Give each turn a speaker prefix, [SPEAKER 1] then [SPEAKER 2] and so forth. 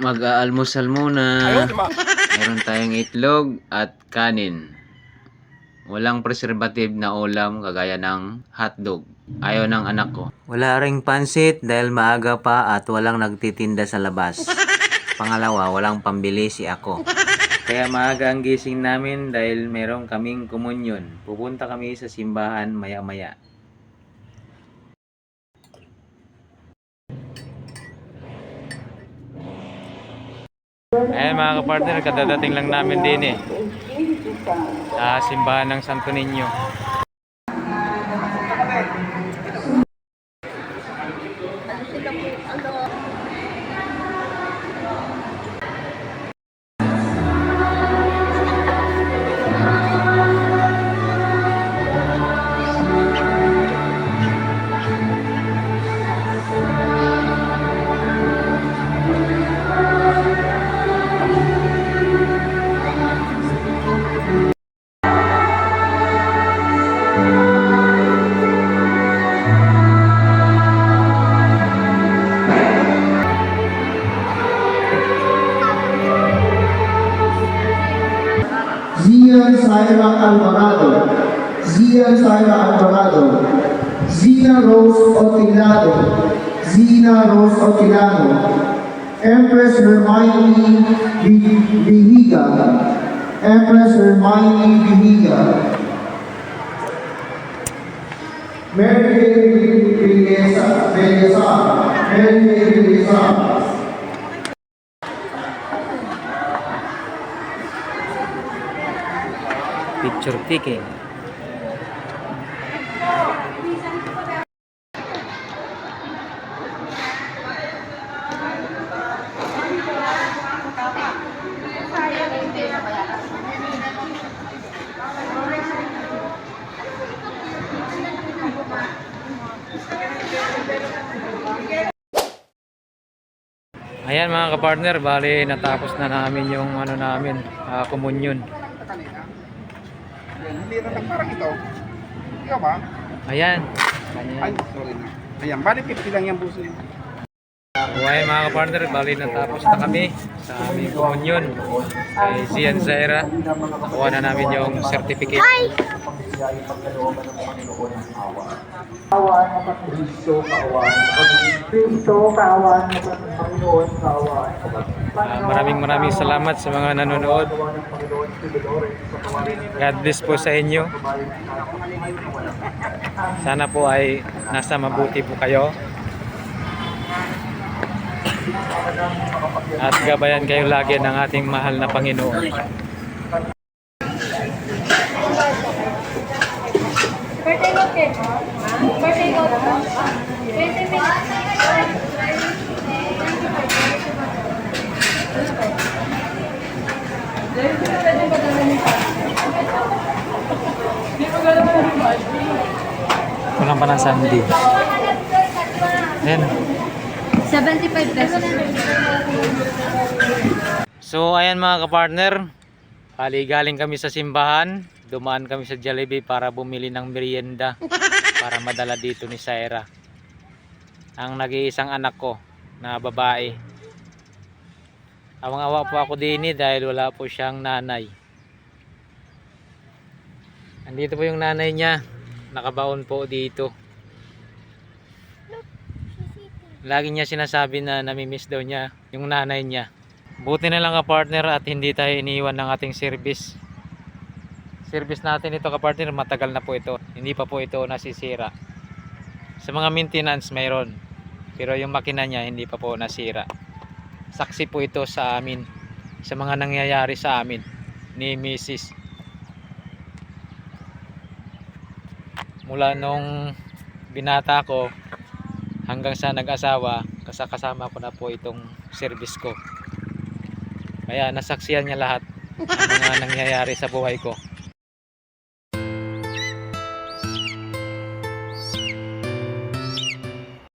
[SPEAKER 1] Mag-aalmusal muna. Meron tayong itlog at kanin. Walang preservative na ulam kagaya ng hotdog. Ayaw ng anak ko. Wala ring pansit dahil maaga pa at walang nagtitinda sa labas. Pangalawa, walang pambili si ako. Kaya maaga ang gising namin dahil meron kaming komunyon. Pupunta kami sa simbahan maya-maya. Ayan mga kapartner, kadadating lang namin din eh. Sa simbahan ng Santo Niño.
[SPEAKER 2] Zia Saira Alvarado, Zia Saira Alvarado, Zina Rose Otilado, Zina Rose Otilado, Empress Hermione Vihiga, Empress Hermione Vihiga, Mary Villesa, Villesa, Mary Villesa,
[SPEAKER 1] Picture taking. Ayan mga kapartner, bali natapos na namin yung ano namin, ah, komunyon.
[SPEAKER 3] Hindi na lang parang ito. Ikaw ba?
[SPEAKER 1] Ayan.
[SPEAKER 3] Ay, sorry na. Ayan, bali 50 lang yung buso yun.
[SPEAKER 1] Buhay mga kapartner, bali natapos na kami sa aming komunyon kay Zian Zaira. Nakuha na namin yung certificate.
[SPEAKER 2] Kawan mo ka Kristo, kawan ka Kristo, kawan ka Panginoon, kawan mo
[SPEAKER 1] Ah, maraming maraming salamat sa mga nanonood. God bless po sa inyo. Sana po ay nasa mabuti po kayo. At gabayan kayo lagi ng ating mahal na Panginoon. Kulang pa ng Sunday. Ayan.
[SPEAKER 4] 75 pesos.
[SPEAKER 1] So ayan mga kapartner, Bali galing kami sa simbahan, dumaan kami sa Jollibee para bumili ng merienda para madala dito ni Saira. Ang nag-iisang anak ko na babae. Awang-awa po ako din eh, dahil wala po siyang nanay. Andito po yung nanay niya, nakabaon po dito. Lagi niya sinasabi na namimiss daw niya yung nanay niya. Buti na lang ka-partner at hindi tayo iniwan ng ating service. Service natin ito ka-partner, matagal na po ito. Hindi pa po ito nasisira. Sa mga maintenance mayroon. Pero yung makina niya hindi pa po nasira. Saksi po ito sa amin. Sa mga nangyayari sa amin ni Mrs. Mula nung binata ko hanggang sa nag-asawa, kasakasama ko na po itong service ko. Kaya nasaksiyan niya lahat ng mga nangyayari sa buhay ko.